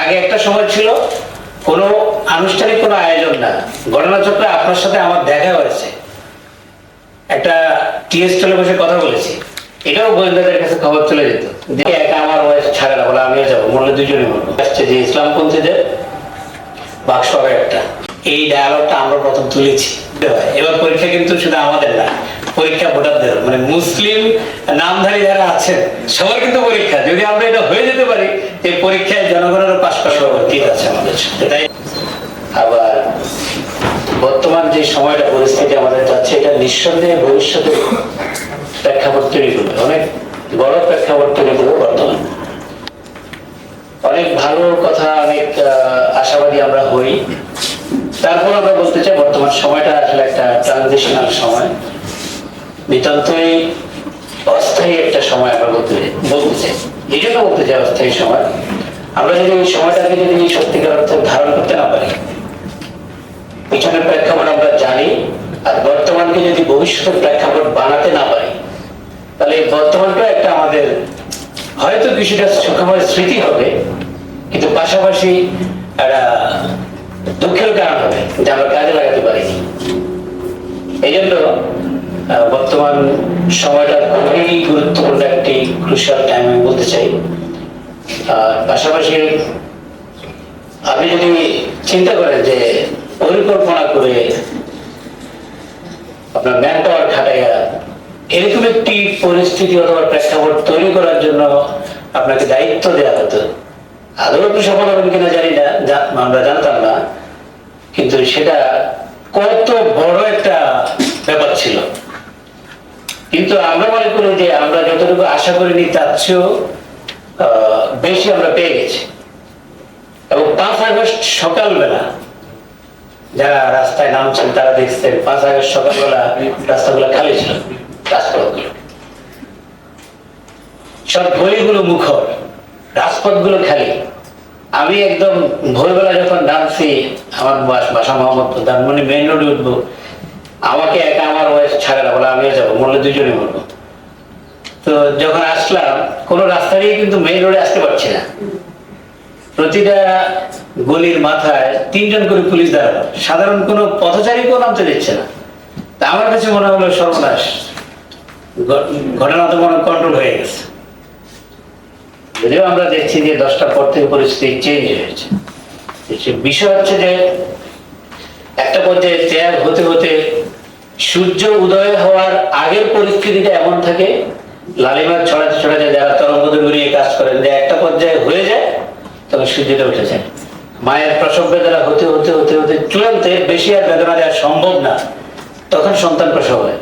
আগে একটা সময় ছিল, কোনো আনুষ্ঠানিক কোনো আয়োজন না। ঘটনাচক্রে আপনার সাথে আমার দেখা হয়েছে। একটা টি স্টলে বসে কথা বলেছি। এটাও গোয়েন্দাদের কাছে খবর চলে যেত। যে একা আমার ওয়াইফ ছাড়ে বলে আমিও যাব, মরলে দুজনে মরবো। আসছে যে ইসলামপন্থীদের বাক্স একটা এই ডায়ালগটা আমরা প্রথম তুলেছি। এবার পরীক্ষা কিন্তু শুধু আমাদের না পরীক্ষা ভোটারদের মানে মুসলিম নামধারী যারা আছেন, সবার কিন্তু পরীক্ষা। যদি আমরা এটা হয়ে যেতে পারি, এই পরীক্ষায় জনগণেরও পাশ করার ঠিক আছে আমাদের। তাই আবার বর্তমান যে সময়টা, পরিস্থিতি আমাদের যাচ্ছে, এটা নিঃসন্দেহে ভবিষ্যতে প্রেক্ষাপট তৈরি করবে। অনেক বড় প্রেক্ষাপট তৈরি করবে বর্তমান। অনেক ভালো কথা, অনেক আশাবাদী আমরা হই। তারপর আমরা বলতে চাই, বর্তমান সময়টা আসলে একটা ট্রানজিশনাল সময়। নিতান্তই অস্থায়ী একটা সময় আমরা বলতে বলতে এই জন্য বলতে চাই অস্থায়ী সময়। আমরা যদি এই সময়টাকে যদি সত্যিকার অর্থে ধারণ করতে না পারি, পিছনের প্রেক্ষাপট আমরা জানি, আর বর্তমানকে যদি ভবিষ্যতের প্রেক্ষাপট বানাতে না পারি, তাহলে এই বর্তমানটা একটা আমাদের হয়তো কিছুটা সুখময় স্মৃতি হবে, কিন্তু পাশাপাশি একটা দুঃখের কারণ হবে, যে আমরা কাজে লাগাতে পারিনি। এই জন্য বর্তমান সময়টা খুবই গুরুত্বপূর্ণ একটি ক্রুশাল টাইম আমি বলতে চাই। আর পাশাপাশি আপনি যদি চিন্তা করেন যে পরিকল্পনা করে আপনার ম্যান পাওয়ার খাটাইয়া এরকম একটি পরিস্থিতি অথবা প্রেক্ষাপট তৈরি করার জন্য আপনাকে দায়িত্ব দেওয়া হতো। আদৌ আপনি সফল হবেন কিনা জানি না আমরা জানতাম না, কিন্তু সেটা কত বড় একটা ব্যাপার ছিল। কিন্তু আমরা মনে করি যে আমরা যতটুকু আশা করিনি, তার চেয়েও বেশি আমরা পেয়ে গেছি। এবং পাঁচ আগস্ট সকালবেলা যারা রাস্তায় নামছেন, তারা দেখছেন, পাঁচ আগস্ট সকালবেলা রাস্তাগুলো খালি ছিল, রাজপথগুলো। সব গলিগুলো মুখর, রাজপথগুলো খালি। আমি একদম ভোরবেলা যখন নামছি, আমার বাস- মোহাম্মদপুর ধানমন্ডি মেইন রোডে উঠবো। আমাকে একা আমার ওয়াইফ ছাড়ে বলে আমিও যাব, মরলে দুজনে মরবো। তো যখন আসলাম, কোনো রাস্তা কিন্তু মেইন রোডে আসতে পারছি না। প্রতিটা গলির মাথায় তিনজন করে পুলিশ দাঁড়ানো সাধারণ কোনো পথচারীকেও নামতে দিচ্ছে না। তা আমার কাছে মনে হলো সর্বনাশ। ঘটনা তো মনে কন্ট্রোল হয়ে গেছে। যদিও আমরা দেখছি যে দশটা পর থেকে পরিস্থিতি চেঞ্জ হয়েছে। বিষয় হচ্ছে যে একটা পর্যায়ে ত্যাগ হতে হতে সূর্য উদয় হওয়ার আগের পরিস্থিতিটা এমন থাকে লালিমার ছড়াতে ছড়াতে যারা তরঙ্গ নিয়ে কাজ করেন, যে একটা পর্যায়ে হয়ে যায় তখন সূর্যটা উঠে যায়। মায়ের প্রসব বেদনা হতে হতে হতে হতে চূড়ান্তে বেশি আর বেদনা দেওয়া সম্ভব না। তখন সন্তান প্রসব হয়।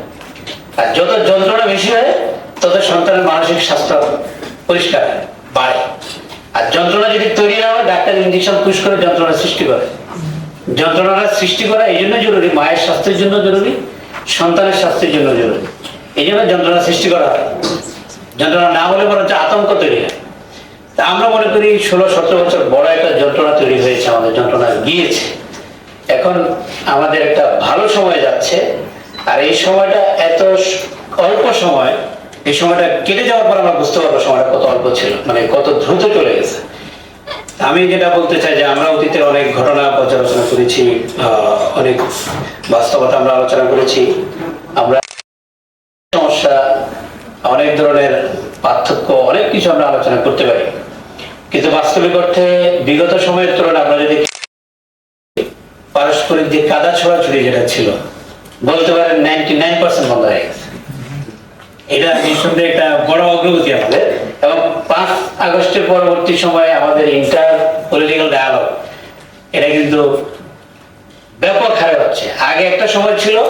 আর যত যন্ত্রণা বেশি হয়, তত সন্তানের মানসিক স্বাস্থ্য পরিষ্কার বাড়ে। আর যন্ত্রণা যদি তৈরি না হয়, ডাক্তার ইঞ্জেকশন পুশ করে যন্ত্রণা সৃষ্টি করে। যন্ত্রণাটা সৃষ্টি করা এই জন্য জরুরি, মায়ের স্বাস্থ্যের জন্য জরুরি। সন্তানের স্বাস্থ্যের জন্য জরুরি। এই জন্য যন্ত্রণা সৃষ্টি করা হয়। যন্ত্রণা না হলে বরঞ্চ আতঙ্ক তৈরি হয়। তা আমরা মনে করি ষোলো, সতেরো বছর বড় একটা যন্ত্রণা তৈরি হয়েছে, আমাদের যন্ত্রণা গিয়েছে। এখন আমাদের একটা ভালো সময় যাচ্ছে। আর এই সময়টা এত অল্প সময়, এই সময়টা কেটে যাওয়ার পর আমরা বুঝতে পারব সময়টা কত অল্প ছিল মানে কত দ্রুত চলে গেছে। আমি যেটা বলতে চাই যে আমরা অতীতে অনেক ঘটনা পর্যালোচনা করেছি অনেক বাস্তবতা আমরা আলোচনা করেছি। আমরা সমস্যা, অনেক ধরনের পার্থক্য, অনেক কিছু আমরা আলোচনা করতে পারি। কিন্তু বাস্তবিক অর্থে বিগত সময়ের তুলনায় আমরা যদি পারস্পরিক যে কাদা ছড়াছড়ি যেটা ছিল, বলতে পারেন নাইনটি নাইন পার্সেন্ট বন্ধ হয়ে গেছে। এটা নিঃসন্দেহে একটা বড় অগ্রগতি আমাদের। আগস্টের পরবর্তী সময়ে আমাদের ইন্টার পলিটিক্যাল ডায়ালগ এটা কিন্তু ব্যাপক হারে হচ্ছে। আগে একটা সময় ছিল,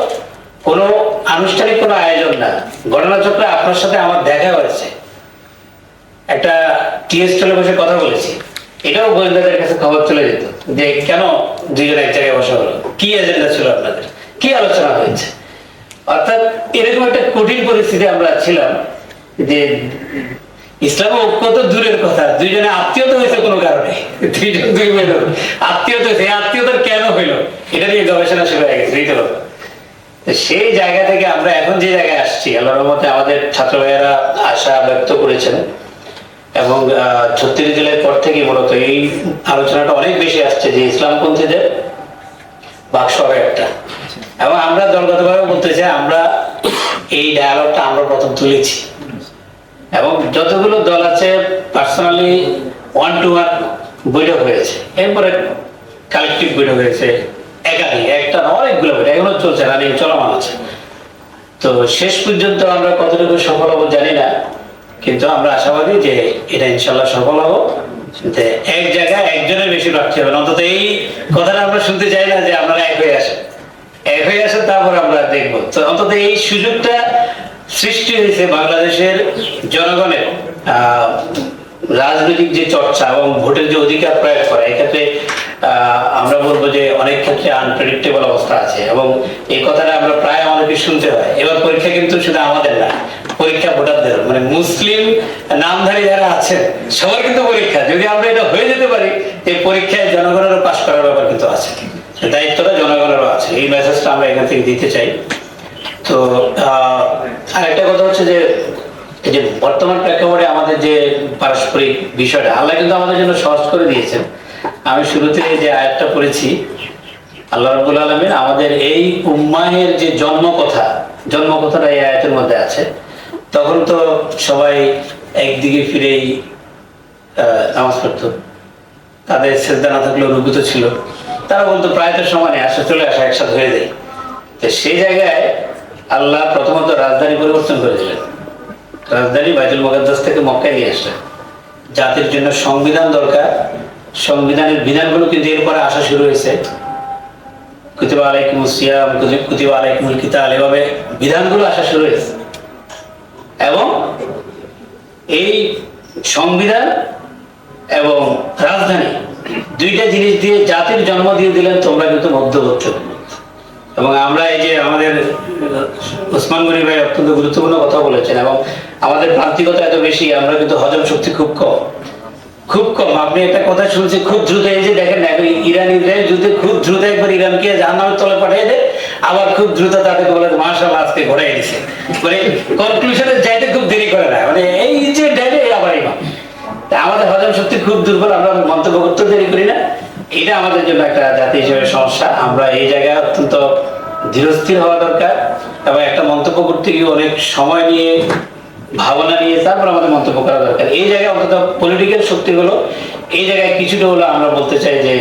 কোনো আনুষ্ঠানিক কোনো আয়োজন না। ঘটনাচক্রে আপনার সাথে আমার দেখা হয়েছে। একটা টি স্টলে বসে কথা বলেছি। এটাও গোয়েন্দাদের কাছে খবর চলে যেত যে, কেন দুজন এক জায়গায় বসা হলো? কি এজেন্ডা ছিল আপনাদের? কি আলোচনা হয়েছে? অর্থাৎ এরকম একটা কঠিন পরিস্থিতি আমরা ছিলাম যে ইসলাম ঐক্য তো দূরের কথা। দুইজনে আত্মীয়তা হয়েছে কোনো কারণে। দুইজন দুই মেয়ে আত্মীয়তা হয়েছে। এই আত্মীয়তা কেন হইল? এটা নিয়ে গবেষণা শুরু হয়ে গেছে এইটা হলো। তো সেই জায়গা থেকে আমরা এখন যে জায়গায় আসছি, আল্লাহর রহমতে আমাদের ছাত্র ভাইয়েরা আশা ব্যক্ত করেছেন। এবং ছত্রিশ জেলার পর থেকে মূলত এই আলোচনাটা অনেক বেশি আসছে যে ইসলামপন্থীদের বাক্স হবে একটা। এবং আমরা দলগতভাবে বলতে চাই, আমরা এই ডায়ালগটা আমরা প্রথম তুলেছি। এবং যতগুলো দল আছে পার্সোনালি ওয়ান টু ওয়ান বৈঠক হয়েছে। এরপরে কালেকটিভ বৈঠক হয়েছে, একাধিক, একটা অনেকগুলো বৈঠক, এখনও চলছে রানিং চলমান আছে। তো শেষ পর্যন্ত আমরা কতটুকু সফল হব জানি না, কিন্তু আমরা আশাবাদী যে এটা ইনশাল্লাহ সফল হব, যে এক জায়গায় একজনের বেশি রাখতে হবে। অন্তত এই কথাটা আমরা শুনতে চাই না যে আপনারা এক হয়ে আসেন। এক হয়ে আসেন, তারপর আমরা দেখব। তো অন্তত এই সুযোগটা সৃষ্টি হয়েছে বাংলাদেশের জনগণের রাজনৈতিক যে চর্চা এবং ভোটের যে অধিকার প্রয়োগ করা, এক্ষেত্রে আমরা বলব যে অনেক ক্ষেত্রে আনপ্রেডিক্টেবল অবস্থা আছে এবং এই কথাটা আমরা প্রায় আমাদেরকে শুনতে হয়। এবার পরীক্ষা কিন্তু শুধু আমাদের না, পরীক্ষা ভোটারদের মানে মুসলিম নামধারী যারা আছেন, সবার কিন্তু পরীক্ষা। যদি আমরা এটা হয়ে যেতে পারি, এই পরীক্ষায় জনগণেরও পাশ করার ব্যাপার কিন্তু আছে। দায়িত্বটা জনগণেরও আছে। এই মেসেজটা আমরা এখান থেকে দিতে চাই। তো আরেকটা কথা হচ্ছে যে যে বর্তমান প্রেক্ষাপটে আমাদের যে পারস্পরিক বিষয়টা, আল্লাহ কিন্তু আমাদের জন্য সহজ করে দিয়েছেন। আমি শুরুতে যে আয়াতটা পড়েছি, আল্লাহ রাব্বুল আলামিন আমাদের এই উম্মাহের যে জন্ম কথা জন্ম কথাটা এই আয়াতের মধ্যে আছে। তখন তো সবাই একদিকে ফিরেই নামাজ পড়তো। তাদের শ্রদ্ধা না থাকলেও রুগুত ছিল। তারা বলতো, প্রায় তো সমানে, আসে, চলে আসা, একসাথে হয়ে যায় তো সেই জায়গায় আল্লাহ প্রথমত রাজধানী পরিবর্তন করেছিলেন রাজধানী বাইতুল মুকাদ্দাস থেকে মক্কায় নিয়ে আসলেন। জাতির জন্য সংবিধান দরকার। সংবিধানের বিধানগুলো কিন্তু এরপরে আসা শুরু হয়েছে। কুতিবা আলাইকুম সিয়াম, কুতিবা আলাইকুমুল কিতাল, এভাবে বিধানগুলো আসা শুরু হয়েছে। এবং এই সংবিধান এবং রাজধানী দুইটা জিনিস দিয়ে জাতির জন্ম দিয়ে দিলেন, তোমরা কিন্তু মধ্যবর্তী। এবং আমরা এই যে আমাদের ওসমান গনি ভাই অত্যন্ত গুরুত্বপূর্ণ কথা বলেছেন এবং আমাদের প্রান্তিকতা এত বেশি, আমরা কিন্তু হজম শক্তি খুব কম। খুব কম। আপনি একটা কথা শুনছি, খুব দ্রুত এই যে দেখেন না ইরান, ইসরায়েল যুদ্ধে খুব দ্রুত একবার ইরানকে জাহান্নামের তলে পাঠিয়ে দেয়, আবার খুব দ্রুত তাদেরকে বলে মার্শাল আজকে ঘোরাই দিছে মানে কনক্লুশনে যাইতে খুব দেরি করে না মানে এই যে ডাইরে আবার আমাদের হজম শক্তি খুব দুর্বল, আমরা মন্তব্য করতে দেরি করি না। এটা আমাদের জন্য একটা জাতি হিসেবে সমস্যা আমরা এই জায়গায় অত্যন্ত ধীরস্থির হওয়া দরকার এবং একটা মন্তব্য করতে গিয়ে অনেক সময় নিয়ে, ভাবনা নিয়ে তারপর আমাদের মন্তব্য করা দরকার। এই জায়গায় অন্তত পলিটিক্যাল শক্তিগুলো এই জায়গায় কিছুটা হলো আমরা বলতে চাই যে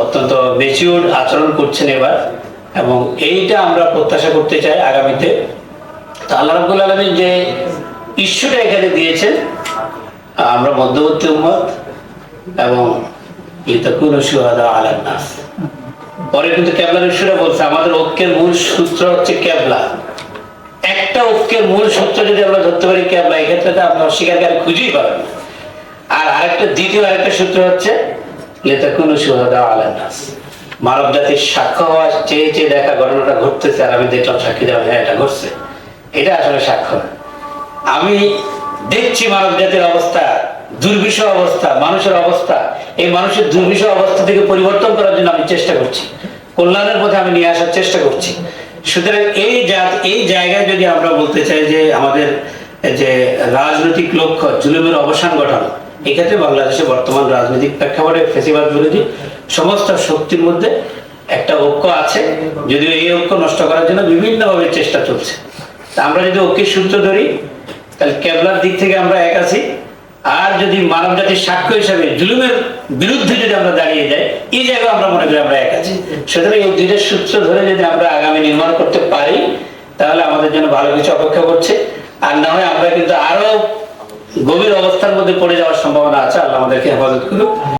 অত্যন্ত মেচিউর আচরণ করছেন এবার এবং এইটা আমরা প্রত্যাশা করতে চাই আগামীতে। তো আল্লাহ রাব্বুল আলমীর যে ইস্যুটা এখানে দিয়েছেন, আমরা মধ্যবর্তী উম্মত এবং পরে কিন্তু বলছে, আমাদের ঐক্যের মূল সূত্র হচ্ছে একটা ঐক্যের মূল সূত্র যদি আমরা ধরতে পারি এক্ষেত্রে তো খুঁজেই পাবেন আর আরেকটা, দ্বিতীয় আরেকটা সূত্র হচ্ছে মানব জাতির সাক্ষ্য হওয়া চেয়ে চেয়ে দেখা ঘটনাটা ঘটতেছে, আর আমি দেখলাম সাক্ষী দেওয়া হ্যাঁ এটা ঘটছে। এটা আসলে সাক্ষ্য আমি দেখছি মানব জাতির অবস্থা দুর্বিষহ অবস্থা, মানুষের অবস্থা। এই মানুষের দুর্বিষহ অবস্থা থেকে পরিবর্তন করার জন্য আমি চেষ্টা করছি। কল্যাণের পথে আমি নিয়ে আসার চেষ্টা করছি। সুতরাং এই জাত, এই জায়গায় যদি আমরা বলতে চাই যে আমাদের, যে রাজনৈতিক লক্ষ্য জুলুমের অবসান ঘটানো, এক্ষেত্রে বাংলাদেশে বর্তমান রাজনৈতিক প্রেক্ষাপটে ফেসিবাদ, বিরোধী সমস্ত শক্তির মধ্যে একটা ঐক্য আছে। যদিও এই ঐক্য নষ্ট করার জন্য বিভিন্নভাবে চেষ্টা চলছে। তা আমরা যদি ঐক্যের সূত্র ধরি, তাহলে কেবলার দিক থেকে আমরা এক আছি। আর যদি মানব জাতির সাক্ষ্য হিসাবে জুলুমের বিরুদ্ধে যদি আমরা দাঁড়িয়ে যাই, এই জায়গায় আমরা মনে করি আমরা এক আছি। সুতরাং এই দুইটা সূত্র ধরে যদি আমরা আগামী নির্মাণ করতে পারি, তাহলে আমাদের জন্য ভালো কিছু অপেক্ষা করছে। আর না হয় আমরা কিন্তু আরও গভীর অবস্থার মধ্যে পড়ে যাওয়ার সম্ভাবনা আছে। আল্লাহ আমাদেরকে হেফাজত করুক।